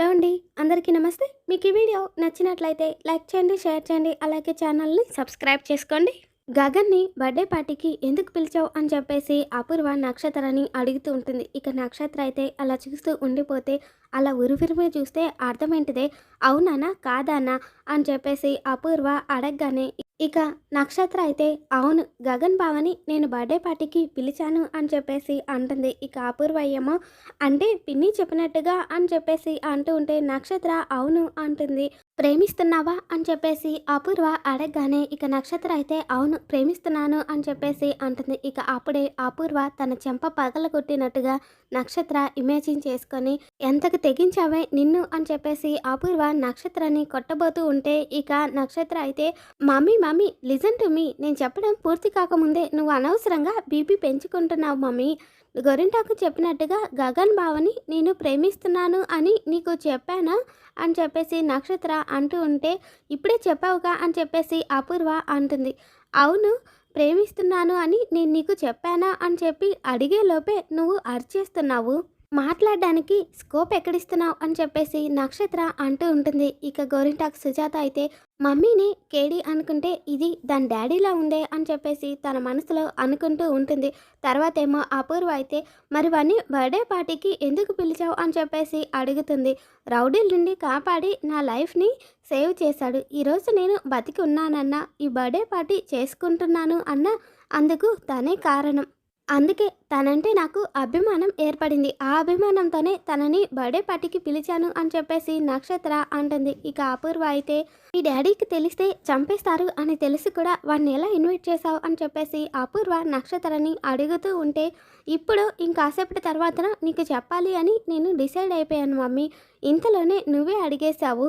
Hello అండి అందరికీ నమస్తే. మీకు ఈ వీడియో నచ్చినట్లయితే లైక్ చేయండి షేర్ చేయండి అలాగే ఛానల్ని సబ్స్క్రైబ్ చేసుకోండి. గగన్ని బర్త్డే పార్టీకి ఎందుకు పిలిచావు అని చెప్పేసి అపూర్వ నక్షత్రాన్ని అడుగుతూ ఉంటుంది. ఇక నక్షత్ర అయితే అలా చూస్తూ ఉండిపోతే అలా ఉరివిరిమి చూస్తే అర్థమేంటిదే అవునానా కాదానా అని చెప్పేసి అపూర్వ అడగగానే ఇక నక్షత్ర అయితే అవును గగన్ బావని నేను బర్త్డే పార్టీకి పిలిచాను అని చెప్పేసి అంటుంది. ఇక అపూర్వ ఏమో అంటే పిన్ని చెప్పినట్టుగా అని చెప్పేసి అంటూ ఉంటే నక్షత్ర అవును అంటుంది. ప్రేమిస్తున్నావా అని చెప్పేసి అపూర్వ అడగగానే ఇక నక్షత్ర అయితే అవును ప్రేమిస్తున్నాను అని చెప్పేసి అంటుంది. ఇక అప్పుడే అపూర్వ తన చెంప పగల కొట్టినట్టుగా నక్షత్ర ఇమేజిన్ చేసుకొని ఎంతకు తెగించావే నిన్ను అని చెప్పేసి అపూర్వ నక్షత్రాన్ని కొట్టబోతూ ఉంటే ఇక నక్షత్ర అయితే mummy mummy listen to me. నేను చెప్పడం పూర్తి కాకముందే నువ్వు అనవసరంగా బీపీ పెంచుకుంటున్నావు మమ్మీ. గొరింటాకు చెప్పినట్టుగా గగన్ బావని నేను ప్రేమిస్తున్నాను అని నీకు చెప్పానా అని చెప్పేసి నక్షత్ర అంటూ ఉంటే ఇప్పుడే చెప్పావుగా అని చెప్పేసి అపూర్వ అంటుంది. అవును ప్రేమిస్తున్నాను అని నేను నీకు చెప్పానా అని చెప్పి అడిగే లోపే నువ్వు అరిచేస్తున్నావు. మాట్లాడడానికి స్కోప్ ఎక్కడిస్తున్నావు అని చెప్పేసి నక్షత్ర అంటూ ఉంటుంది. ఇక గోరింటాక్ సుజాత అయితే మమ్మీని కేడి అనుకుంటే ఇది దాని డాడీలా ఉందే? అని చెప్పేసి తన మనసులో అనుకుంటూ ఉంటుంది. తర్వాత ఏమో అపూర్వ అయితే మరి వాడిని బర్త్డే పార్టీకి ఎందుకు పిలిచావు? అని చెప్పేసి అడుగుతుంది. రౌడీల నుండి కాపాడి నా లైఫ్ని సేవ్ చేశాడు. ఈరోజు నేను బతికి ఉన్నానన్నా ఈ బర్త్డే పార్టీ చేసుకుంటున్నాను అన్న అందుకు తనే కారణం. అందుకే తనంటే నాకు అభిమానం ఏర్పడింది. ఆ అభిమానంతోనే తనని బర్త్డే పార్టీకి పిలిచాను అని చెప్పేసి నక్షత్ర అంటుంది. ఇక అపూర్వ అయితే మీ డాడీకి తెలిస్తే చంపేస్తారు అని తెలిసి కూడా వాడిని ఎలా ఇన్వైట్ చేశావు? అని చెప్పేసి అపూర్వ నక్షత్రాన్ని అడుగుతూ ఉంటే ఇప్పుడు ఇంకాసేపటి తర్వాత నీకు చెప్పాలి అని నేను డిసైడ్ అయిపోయాను మమ్మీ. ఇంతలోనే నువ్వే అడిగేశావు.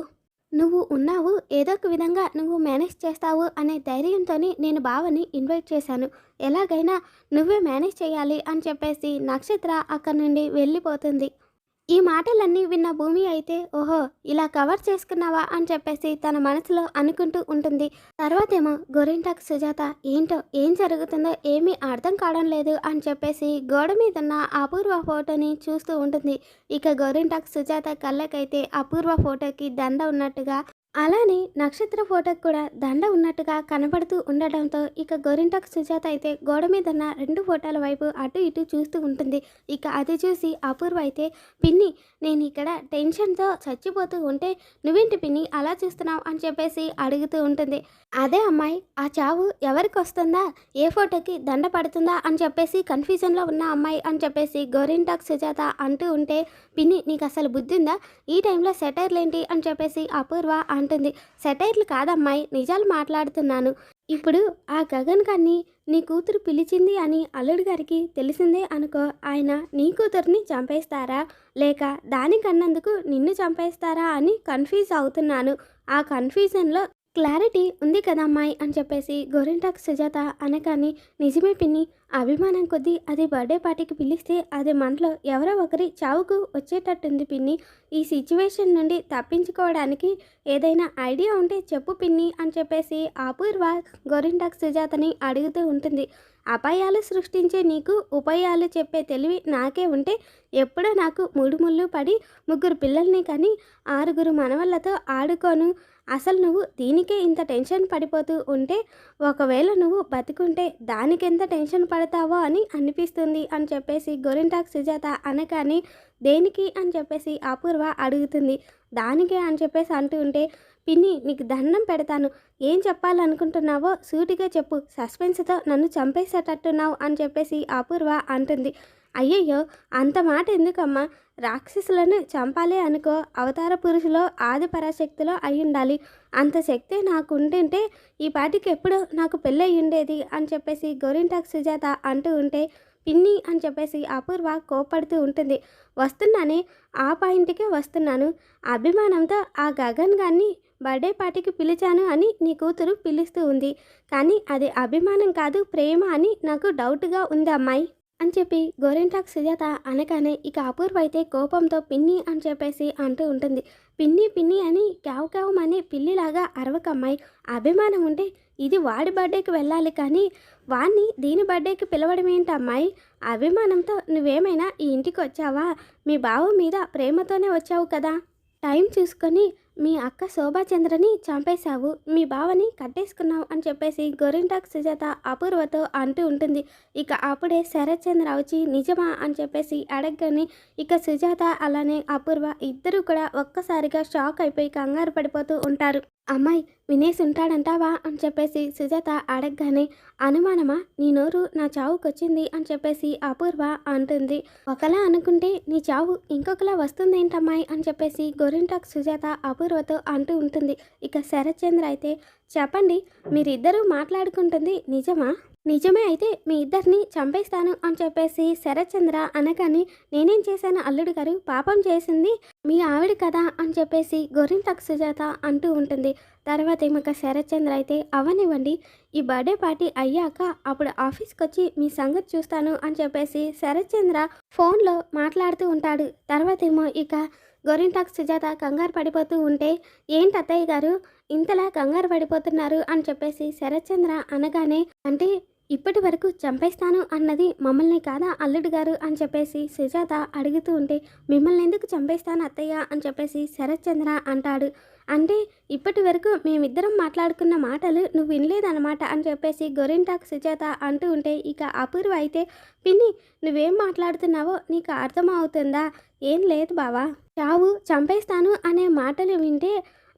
నువ్వు ఉన్నావు ఏదో ఒక విధంగా నువ్వు మేనేజ్ చేస్తావు అనే ధైర్యంతో నేను బావని ఇన్వైట్ చేశాను. ఎలాగైనా నువ్వే మేనేజ్ చేయాలి అని చెప్పేసి నక్షత్ర అక్కడి నుండి వెళ్ళిపోతుంది. ఈ మాటలన్నీ విన్న భూమి అయితే ఓహో ఇలా కవర్ చేసుకున్నావా అని చెప్పేసి తన మనసులో అనుకుంటూ ఉంటుంది. తర్వాతేమో గొరింటాక్ సుజాత ఏంటో ఏం జరుగుతుందో ఏమీ అర్థం కావడం లేదు అని చెప్పేసి గోడ మీద ఉన్న అపూర్వ ఫోటోని చూస్తూ ఉంటుంది. ఇక గోరింటాక్ సుజాత కళ్ళకైతే అపూర్వ ఫోటోకి దండ ఉన్నట్టుగా అలానే నక్షత్ర ఫోటోకి కూడా దండ ఉన్నట్టుగా కనబడుతూ ఉండడంతో ఇక గోరింటాక్ సుజాత అయితే గోడ మీద ఉన్న రెండు ఫోటోల వైపు అటు ఇటు చూస్తూ ఉంటుంది. ఇక అది చూసి అపూర్వ అయితే పిన్ని నేను ఇక్కడ టెన్షన్తో చచ్చిపోతూ ఉంటే నువ్వేంటి పిన్ని అలా చూస్తున్నావు? అని చెప్పేసి అడుగుతూ ఉంటుంది. అదే అమ్మాయి ఆ చావు ఎవరికి వస్తుందా? ఏ ఫోటోకి దండ పడుతుందా? అని చెప్పేసి కన్ఫ్యూజన్లో ఉన్న అమ్మాయి అని చెప్పేసి గోరింటాక్ సుజాత అంటూ ఉంటే పిన్ని నీకు అసలు బుద్ధి ఉందా? ఈ టైంలో సెటైర్లేంటి? అని చెప్పేసి అపూర్వ అంటుంది. సెటైర్లు కాదమ్మాయి నిజాలు మాట్లాడుతున్నాను. ఇప్పుడు ఆ గగన్ గారిని నీ కూతురు పిలిచింది అని అల్లుడు గారికి తెలిసిందే అనుకో ఆయన నీ కూతుర్ని చంపేస్తారా? లేక దానికన్నందుకు నిన్ను చంపేస్తారా అని కన్ఫ్యూజ్ అవుతున్నాను. ఆ కన్ఫ్యూజన్లో క్లారిటీ ఉంది కదా అమ్మాయి అని చెప్పేసి గోరింటాక్ సుజాత అనగానే నిజమే పిన్ని అభిమానం కొద్దీ అది బర్త్డే పార్టీకి పిలిస్తే అది మనలో ఎవరో ఒకరి చావుకు వచ్చేటట్టుంది పిన్ని. ఈ సిచ్యువేషన్ నుండి తప్పించుకోవడానికి ఏదైనా ఐడియా ఉంటే చెప్పు పిన్ని అని చెప్పేసి అపూర్వ గోరింటాక్ సుజాతని అడుగుతూ ఉంటుంది. అపాయాలు సృష్టించే నీకు ఉపాయాలు చెప్పే తెలివి నాకే ఉంటే ఎప్పుడో నాకు మూడు ముళ్ళు పడి ముగ్గురు పిల్లల్ని కానీ ఆరుగురు మనవళ్ళతో ఆడుకోను. అసలు నువ్వు దీనికే ఇంత టెన్షన్ పడిపోతూ ఉంటే ఒకవేళ నువ్వు బతికుంటే దానికెంత టెన్షన్ పడతావో అని అనిపిస్తుంది అని చెప్పేసి గోరింటాక్ సుజాత అనగానే దేనికి అని చెప్పేసి అపూర్వ అడుగుతుంది. దానికే అని చెప్పేసి అంటూ ఉంటే పిన్ని నీకు దండం పెడతాను. ఏం చెప్పాలనుకుంటున్నావో సూటిగా చెప్పు. సస్పెన్స్తో నన్ను చంపేసేటట్టున్నావు అని చెప్పేసి అపూర్వ అంటుంది. అయ్యయ్యో అంత మాట ఎందుకమ్మా? రాక్షసులను చంపాలి అనుకో అవతార పురుషులో ఆది పరాశక్తిలో అయి ఉండాలి అంత శక్తి నాకు ఉంటుంటే ఈ పాటికి ఎప్పుడు నాకు పెళ్ళి ఉండేది అని చెప్పేసి గోరింటాక్ సుజాత అంటూ ఉంటే పిన్ని అని చెప్పేసి అపూర్వ కోపడుతూ ఉంటుంది. వస్తున్నానే ఆ పాయింట్కే వస్తున్నాను. అభిమానంతో ఆ గగన్ గారిని బర్త్డే పార్టీకి పిలిచాను అని నీ కూతురు పిలుస్తూ ఉంది. కానీ అది అభిమానం కాదు ప్రేమ అని నాకు డౌట్గా ఉంది అమ్మాయి. అని చెప్పి గోరెంటాక్ సుజాత అనగానే ఇక అపూర్వ అయితే కోపంతో పిన్ని అని చెప్పేసి అంటూ ఉంటుంది. పిన్ని పిన్ని అని క్యావ్ క్యావ్ అని పిల్లిలాగా అరవకమ్మాయి. అభిమానం ఉంటే ఇది వాడి బర్త్డేకి వెళ్ళాలి కానీ వాణ్ణి దీని బర్త్డేకి పిలవడం ఏంటి అమ్మాయి? అభిమానంతో నువ్వేమైనా ఈ ఇంటికి వచ్చావా? మీ బావ మీద ప్రేమతోనే వచ్చావు కదా? టైం చూసుకొని మీ అక్క శోభాచంద్రని చంపేశావు మీ బావని కట్టేసుకున్నావు అని చెప్పేసి గోరింటాక్ సుజాత అపూర్వతో అంటూ ఉంటుంది. ఇక అప్పుడే శరత్చంద్ర వచ్చి నిజమా? అని చెప్పేసి అడగగానే ఇక సుజాత అలానే అపూర్వ ఇద్దరు కూడా ఒక్కసారిగా షాక్ అయిపోయి కంగారు పడిపోతూ ఉంటారు. అమ్మాయి వినేసి ఉంటాడంటావా? అని చెప్పేసి సుజాత అడగగానే అనుమానమా? నీ నోరు నా చావుకొచ్చింది? అని చెప్పేసి అపూర్వ అంటుంది. ఒకలా అనుకుంటే నీ చావు ఇంకొకలా వస్తుందేంటమ్మాయి? అని చెప్పేసి గోరింటాక్ సుజాత అపూర్వతో అంటూ ఉంటుంది. ఇక శరత్చంద్ర అయితే చెప్పండి మీరిద్దరూ మాట్లాడుకుంటుంది నిజమా? నిజమే అయితే మీ ఇద్దరిని చంపేస్తాను అని చెప్పేసి శరత్చంద్ర అనగానే నేనేం చేశాను అల్లుడు గారు? పాపం చేసింది మీ ఆవిడ కదా అని చెప్పేసి గోరింటాక్ సుజాత అంటూ ఉంటుంది. తర్వాత ఏమక శరత్చంద్ర అయితే అవనివ్వండి ఈ బర్త్డే పార్టీ అయ్యాక అప్పుడు ఆఫీస్కి వచ్చి మీ సంగతి చూస్తాను అని చెప్పేసి శరత్చంద్ర ఫోన్లో మాట్లాడుతూ ఉంటాడు. తర్వాత ఏమో ఇక గోరింటాకు సుజాత కంగారు పడిపోతూ ఉంటే ఏంటి అత్తయ్య గారు? ఇంతలా కంగారు పడిపోతున్నారు అని చెప్పేసి శరత్చంద్ర అనగానే అంటే ఇప్పటి వరకు చంపేస్తాను అన్నది మమ్మల్ని కాదా అల్లుడు గారు అని చెప్పేసి సుజాత అడుగుతూ ఉంటే మిమ్మల్ని ఎందుకు చంపేస్తాను అత్తయ్య? అని చెప్పేసి శరత్చంద్ర అంటాడు. అంటే ఇప్పటి వరకు మేమిద్దరం మాట్లాడుకున్న మాటలు నువ్వు వినలేదన్నమాట అని చెప్పేసి గొరింటాక్ సుజాత అంటూ ఉంటే ఇక అపూర్వ అయితే పిన్ని నువ్వేం మాట్లాడుతున్నావో నీకు అర్థమవుతుందా? ఏం లేదు బావా. చావు చంపేస్తాను అనే మాటలు వింటే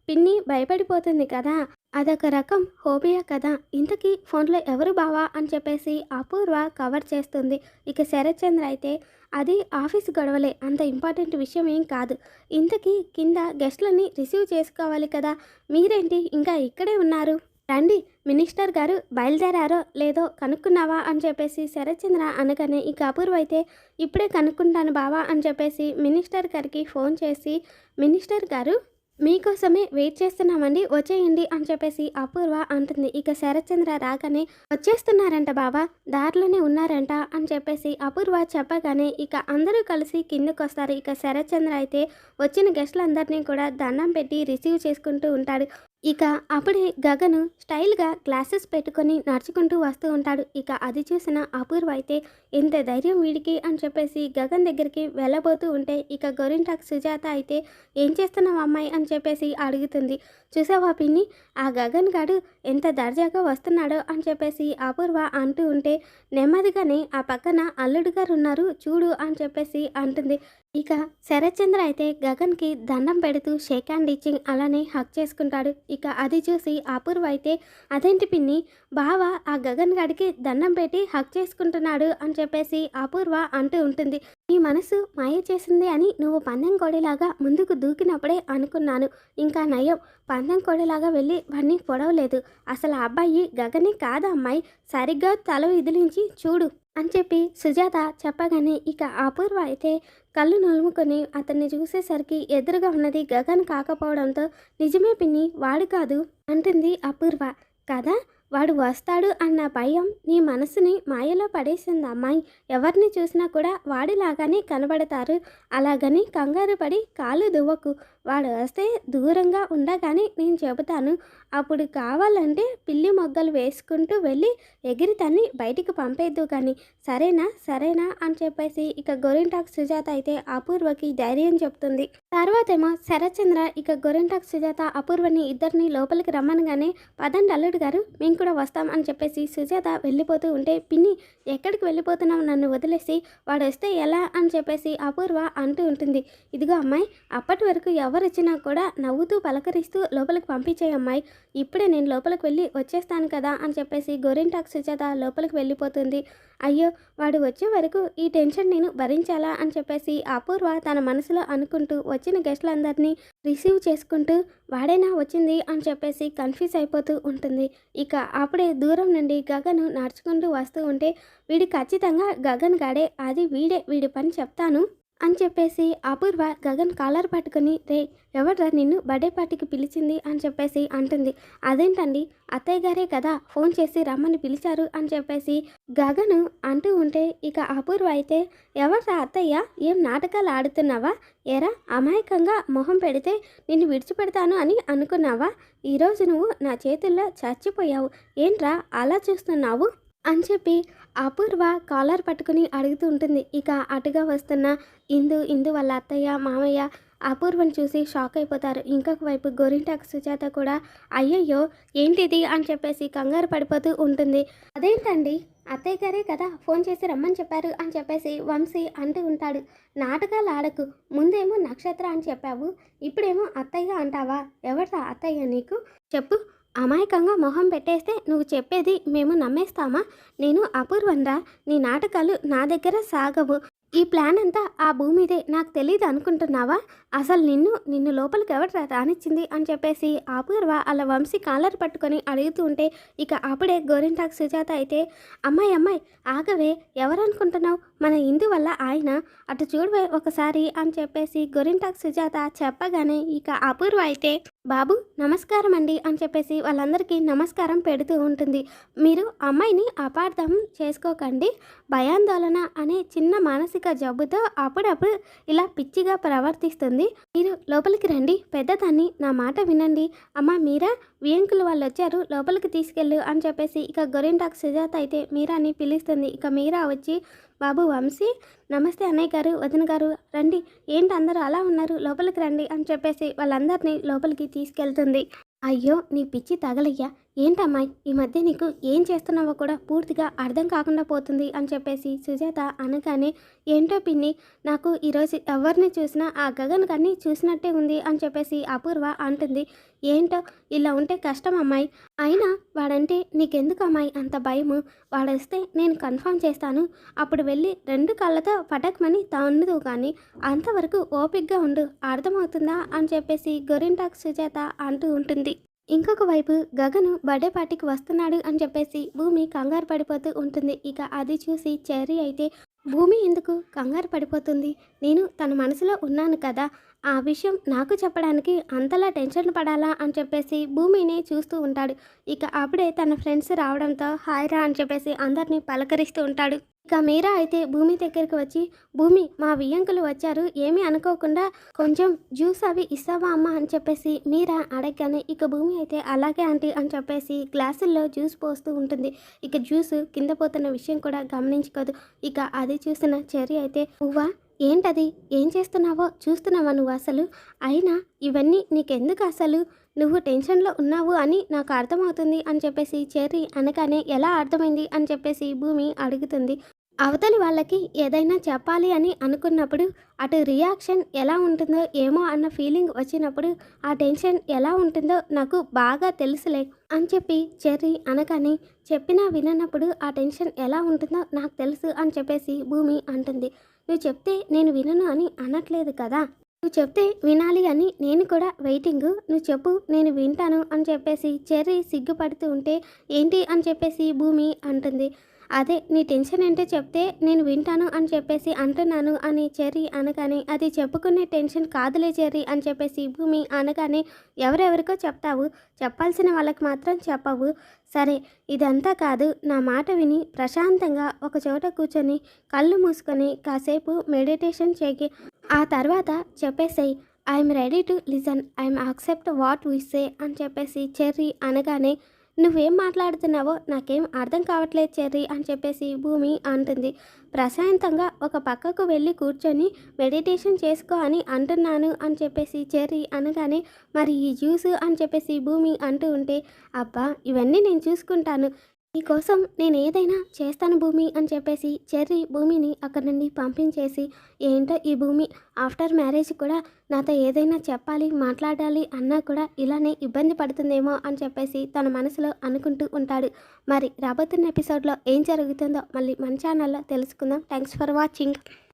పిన్ని భయపడిపోతుంది కదా? అదొక రకం హోబియా కదా? ఇంతకీ ఫోన్లో ఎవరు బావా అని చెప్పేసి అపూర్వ కవర్ చేస్తుంది. ఇక శరత్చంద్ర అయితే అది ఆఫీస్ గొడవలే అంత ఇంపార్టెంట్ విషయం ఏం కాదు. ఇంతకీ కింద గెస్ట్లని రిసీవ్ చేసుకోవాలి కదా? మీరేంటి ఇంకా ఇక్కడే ఉన్నారు? రండి మినిస్టర్ గారు బయలుదేరారో లేదో కనుక్కున్నావా అని చెప్పేసి శరత్చంద్ర అనగానే ఇక అపూర్వ అయితే ఇప్పుడే కనుక్కుంటాను బావా అని చెప్పేసి మినిస్టర్ గారికి ఫోన్ చేసి మినిస్టర్ గారు మీకోసమే వెయిట్ చేస్తున్నామండి వచ్చేయండి అని చెప్పేసి అపూర్వ అంటుంది. ఇక శరత్చంద్ర రాగానే వచ్చేస్తున్నారంట బావా దారిలోనే ఉన్నారంట అని చెప్పేసి అపూర్వ చెప్పగానే ఇక అందరూ కలిసి కిందకు వస్తారు ఇక శరత్చంద్ర అయితే వచ్చిన గెస్టులందరినీ కూడా దండం పెట్టి రిసీవ్ చేసుకుంటూ ఉంటాడు. ఇక అప్పుడే గగను స్టైల్గా గ్లాసెస్ పెట్టుకొని నడుచుకుంటూ వస్తూ ఉంటాడు. ఇక అది చూసిన అపూర్వ అయితే ఇంత ధైర్యం వీడికి అని చెప్పేసి గగన్ దగ్గరికి వెళ్ళబోతూ ఉంటే ఇక గోరింటాక్ సుజాత అయితే ఏం చేస్తున్నావు అమ్మాయి? అని చెప్పేసి అడుగుతుంది. చూసావా పిన్ని ఆ గగన్ గాడు ఎంత దర్జాగా వస్తున్నాడో అని చెప్పేసి అపూర్వ అంటూ ఉంటే నెమ్మదిగానే ఆ పక్కన అల్లుడు గారు ఉన్నారు చూడు అని చెప్పేసి అంటుంది. ఇక శరత్చంద్ర అయితే గగన్కి దండం పెడుతూ షేక్ హ్యాండ్ ఇచ్చింగ్ అలానే హక్ చేసుకుంటాడు. ఇక అది చూసి అపూర్వ అయితే అదేంటి పిన్ని? బావ ఆ గగన్ గడికి దండం పెట్టి హక్ చేసుకుంటున్నాడు అని చెప్పేసి అపూర్వ అంటూ ఉంటుంది. నీ మనసు మాయ చేసింది అని నువ్వు పందెం కోడిలాగా ముందుకు దూకినప్పుడే అనుకున్నాను. ఇంకా నయం. పందెం కోడిలాగా వెళ్ళి వాడిని పొడవలేదు. అసలు ఆ అబ్బాయి గగనే కాదా అమ్మాయి? సరిగ్గా తల విదిలించి చూడు అని చెప్పి సుజాత చెప్పగానే ఇక అపూర్వ అయితే కళ్ళు నలుముకొని అతన్ని చూసేసరికి ఎదురుగా ఉన్నది గగన్ కాకపోవడంతో నిజమే పిన్ని వాడు కాదు అంటుంది అపూర్వ. కదా వాడు వస్తాడు అన్న భయం నీ మనసుని మాయలో పడేసింది అమ్మాయి. ఎవరిని చూసినా కూడా వాడిలాగానే కనబడతారు. అలాగని కంగారు పడి కాలు దువ్వకు. వాడు వస్తే దూరంగా ఉండగానే నేను చెబుతాను. అప్పుడు కావాలంటే పిల్లి మొగ్గలు వేసుకుంటూ వెళ్ళి ఎగిరి తన్ని బయటికి పంపేద్దు కానీ. సరేనా సరేనా అని చెప్పేసి ఇక గోరింటాక్ సుజాత అయితే అపూర్వకి ధైర్యం చెప్తుంది. తర్వాతేమో శరత్చంద్ర ఇక గోరింటాక్ సుజాత అపూర్వని ఇద్దరిని లోపలికి రమ్మనగానే పదండి అల్లుడు గారు మేము కూడా వస్తాం అని చెప్పేసి సుజాత వెళ్ళిపోతూ ఉంటే పిన్ని ఎక్కడికి వెళ్ళిపోతున్నావు? నన్ను వదిలేసి వాడు వస్తే ఎలా? అని చెప్పేసి అపూర్వ అంటూ ఉంటుంది. ఇదిగో అమ్మాయి అప్పటి వరకు ఎవరు వచ్చినా కూడా నవ్వుతూ పలకరిస్తూ లోపలికి పంపించే అమ్మాయి. ఇప్పుడే నేను లోపలికి వెళ్ళి వచ్చేస్తాను కదా అని చెప్పేసి గోరింటాక్ సుజాత లోపలికి వెళ్ళిపోతుంది. అయ్యో వాడు వచ్చే వరకు ఈ టెన్షన్ నేను భరించాలా అని చెప్పేసి అపూర్వ తన మనసులో అనుకుంటూ వచ్చిన గెస్టులందరినీ రిసీవ్ చేసుకుంటూ వాడేనా వచ్చింది అని చెప్పేసి కన్ఫ్యూజ్ అయిపోతూ ఉంటుంది. ఇక అప్పుడే దూరం నుండి గగను నడుచుకుంటూ వస్తూ ఉంటే వీడు ఖచ్చితంగా గగన్ గాడే అది వీడే వీడి పని చెప్తాను. అని చెప్పేసి అపూర్వ గగన్ కాలర్ పట్టుకుని రే ఎవడ్రా నిన్ను బర్త్డే పార్టీకి పిలిచింది? అని చెప్పేసి అంటుంది. అదేంటండి? అత్తయ్య గారే కదా ఫోన్ చేసి రమ్మని పిలిచారు అని చెప్పేసి గగను అంటూ ఉంటే ఇక అపూర్వ అయితే ఎవడ్రా అత్తయ్య? ఏం నాటకాలు ఆడుతున్నావా? ఎరా అమాయకంగా మొహం పెడితే నిన్ను విడిచిపెడతాను అని అనుకున్నావా? ఈరోజు నువ్వు నా చేతుల్లో చచ్చిపోయావు. ఏంట్రా అలా చూస్తున్నావు? అని చెప్పి అపూర్వ కాలర్ పట్టుకుని అడుగుతూ ఉంటుంది. ఇక అటుగా వస్తున్న ఇందు ఇందు వాళ్ళ అత్తయ్య మామయ్య అపూర్వని చూసి షాక్ అయిపోతారు. ఇంకొక వైపు గోరింటాకు సుజాత కూడా అయ్యయ్యో ఏంటిది? అని చెప్పేసి కంగారు పడిపోతూ ఉంటుంది. అదేంటండి? అత్తయ్య గారే కదా ఫోన్ చేసి రమ్మని చెప్పారు అని చెప్పేసి వంశీ అంటూ ఉంటాడు. నాటకాలు ఆడకు ముందేమో నక్షత్ర అని చెప్పావు ఇప్పుడేమో అత్తయ్య అంటావా? ఎవరిదా అత్తయ్య నీకు? చెప్పు అమాయకంగా మొహం పెట్టేస్తే నువ్వు చెప్పేది మేము నమ్మేస్తామా? నేను అపూర్వంరా. నీ నాటకాలు నా దగ్గర సాగవు. ఈ ప్లాన్ అంతా ఆ భూమిదే. నాకు తెలియదు అనుకుంటున్నావా? అసలు నిన్ను నిన్ను లోపలికి ఎవరు రానిచ్చింది అని చెప్పేసి అపూర్వ అలా వంశీ కాలర్ పట్టుకొని అడుగుతూ ఉంటే ఇక అప్పుడే గోరింటాక్ సుజాత అయితే అమ్మాయి అమ్మాయి ఆగవే. ఎవరనుకుంటున్నావు? మన ఇందు వల్ల ఆయన. అటు చూడవే ఒకసారి అని చెప్పేసి గోరింటాక్ సుజాత చెప్పగానే ఇక అపూర్వ అయితే బాబు నమస్కారం అండి అని చెప్పేసి వాళ్ళందరికీ నమస్కారం పెడుతూ ఉంటుంది. మీరు అమ్మాయిని అపార్థం చేసుకోకండి. భయాందోళన అనే చిన్న మానసిక జబ్బుతో అప్పుడప్పుడు ఇలా పిచ్చిగా ప్రవర్తిస్తుంది. మీరు లోపలికి రండి. పెద్దదాన్ని నా మాట వినండి. అమ్మ మీరా? వియంకులు వాళ్ళు వచ్చారు లోపలికి తీసుకెళ్ళు అని చెప్పేసి ఇక గొరింటాక్ సుజాత అయితే మీరాని పిలుస్తుంది. ఇక మీరా వచ్చి బాబు వంశీ నమస్తే అన్నయ్య గారు వదిన గారు రండి. ఏంటి అందరూ అలా ఉన్నారు? లోపలికి రండి అని చెప్పేసి వాళ్ళందరినీ లోపలికి తీసుకెళ్తుంది. అయ్యో నీ పిచ్చి తగలయ్యా. ఏంటమ్మాయి? ఈ మధ్య నీకు ఏం చేస్తున్నావో కూడా పూర్తిగా అర్థం కాకుండా పోతుంది అని చెప్పేసి సుజాత అనగానే ఏంటో పిన్ని నాకు ఈరోజు ఎవరిని చూసినా ఆ గగన్ కానీ చూసినట్టే ఉంది అని చెప్పేసి అపూర్వ అంటుంది. ఏంటో? ఇలా ఉంటే కష్టం అమ్మాయి. అయినా వాడంటే నీకెందుకు అమ్మాయి అంత భయము? వాడొస్తే నేను కన్ఫర్మ్ చేస్తాను. అప్పుడు వెళ్ళి రెండు కళ్ళతో పటక్మని తాండదు కానీ అంతవరకు ఓపిక్గా ఉండు. అర్థమవుతుందా? అని చెప్పేసి గొరింటాక్ సుజాత అంటూ ఉంటుంది. ఇంకొక వైపు గగను బర్త్డే పార్టీకి వస్తున్నాడు అని చెప్పేసి భూమి కంగారు పడిపోతూ ఉంటుంది. ఇక అది చూసి చెర్రీ అయితే భూమి ఎందుకు కంగారు పడిపోతుంది? నేను తన మనసులో ఉన్నాను కదా ఆ విషయం నాకు చెప్పడానికి అంతలా టెన్షన్ పడాలా అని చెప్పేసి భూమిని చూస్తూ ఉంటాడు. ఇక అప్పుడే తన ఫ్రెండ్స్ రావడంతో హాయ్రా అని చెప్పేసి అందరినీ పలకరిస్తూ ఉంటాడు. ఇక మీరా అయితే భూమి దగ్గరికి వచ్చి భూమి మా వియ్యంకులు వచ్చారు ఏమీ అనుకోకుండా కొంచెం జ్యూస్ అవి ఇస్తావా అమ్మా? అని చెప్పేసి మీరా అడగగానే ఇక భూమి అయితే అలాగే ఆంటీ అని చెప్పేసి గ్లాసుల్లో జ్యూస్ పోస్తూ ఉంటుంది. ఇక జ్యూస్ కింద పోతున్న విషయం కూడా గమనించుకోదు. ఇక అది చూసిన చెర్రీ అయితే నువ్వా ఏంటది? ఏం చేస్తున్నావో చూస్తున్నావా నువ్వు అసలు? అయినా ఇవన్నీ నీకెందుకు అసలు? నువ్వు టెన్షన్లో ఉన్నావు అని నాకు అర్థమవుతుంది అని చెప్పేసి చెర్రీ అనగానే ఎలా అర్థమైంది అని చెప్పేసి భూమి అడుగుతుంది. అవతలి వాళ్ళకి ఏదైనా చెప్పాలి అని అనుకున్నప్పుడు అటు రియాక్షన్ ఎలా ఉంటుందో ఏమో అన్న ఫీలింగ్ వచ్చినప్పుడు ఆ టెన్షన్ ఎలా ఉంటుందో నాకు బాగా తెలుసులే అని చెప్పి చెర్రీ అనగానే చెప్పినా విననప్పుడు ఆ టెన్షన్ ఎలా ఉంటుందో నాకు తెలుసు అని చెప్పేసి భూమి అంటుంది. నువ్వు చెప్తే నేను వినను అని అనట్లేదు కదా. నువ్వు చెప్తే వినాలి అని నేను కూడా వెయిటింగ్ నువ్వు చెప్పు నేను వింటాను అని చెప్పేసి చెర్రీ సిగ్గుపడుతూ ఉంటే ఏంటి? అని చెప్పేసి భూమి అంటుంది. అదే నీ టెన్షన్ ఏంటో చెప్తే నేను వింటాను అని చెప్పేసి అంటున్నాను అని చెర్రీ అనగానే అది చెప్పుకునే టెన్షన్ కాదులే చెర్రీ అని చెప్పేసి భూమి అనగానే ఎవరెవరికో చెప్తావు. చెప్పాల్సిన వాళ్ళకి మాత్రం చెప్పవు. సరే ఇదంతా కాదు. నా మాట విని ప్రశాంతంగా ఒక చోట కూర్చొని కళ్ళు మూసుకొని కాసేపు మెడిటేషన్ చేయి. ఆ తర్వాత చెప్పేసేయి I'm ready to listen I'm accept what we say అని చెప్పేసి చెర్రీ అనగానే నువ్వేం మాట్లాడుతున్నావో నాకేం అర్థం కావట్లేదు చెర్రీ అని చెప్పేసి భూమి అంటుంది. ప్రశాంతంగా ఒక పక్కకు వెళ్ళి కూర్చొని మెడిటేషన్ చేసుకో అని అంటున్నాను అని చెప్పేసి చెర్రీ అనగానే మరి ఈ జ్యూస్ అని చెప్పేసి భూమి అంటూ ఉంటే అబ్బా ఇవన్నీ నేను చూసుకుంటాను. నీకోసం నేను ఏదైనా చేస్తాను భూమి అని చెప్పేసి చెర్రీ భూమిని అక్కడి నుండి పంపించేసి ఏంటో ఈ భూమి ఆఫ్టర్ మ్యారేజ్ కూడా నాతో ఏదైనా చెప్పాలి మాట్లాడాలి అన్నా కూడా ఇలానే ఇబ్బంది పడుతుందేమో అని చెప్పేసి తన మనసులో అనుకుంటూ ఉంటాడు. మరి రాబోతున్న ఎపిసోడ్లో ఏం జరుగుతుందో మళ్ళీ మన ఛానల్లో తెలుసుకుందాం. Thanks for watching.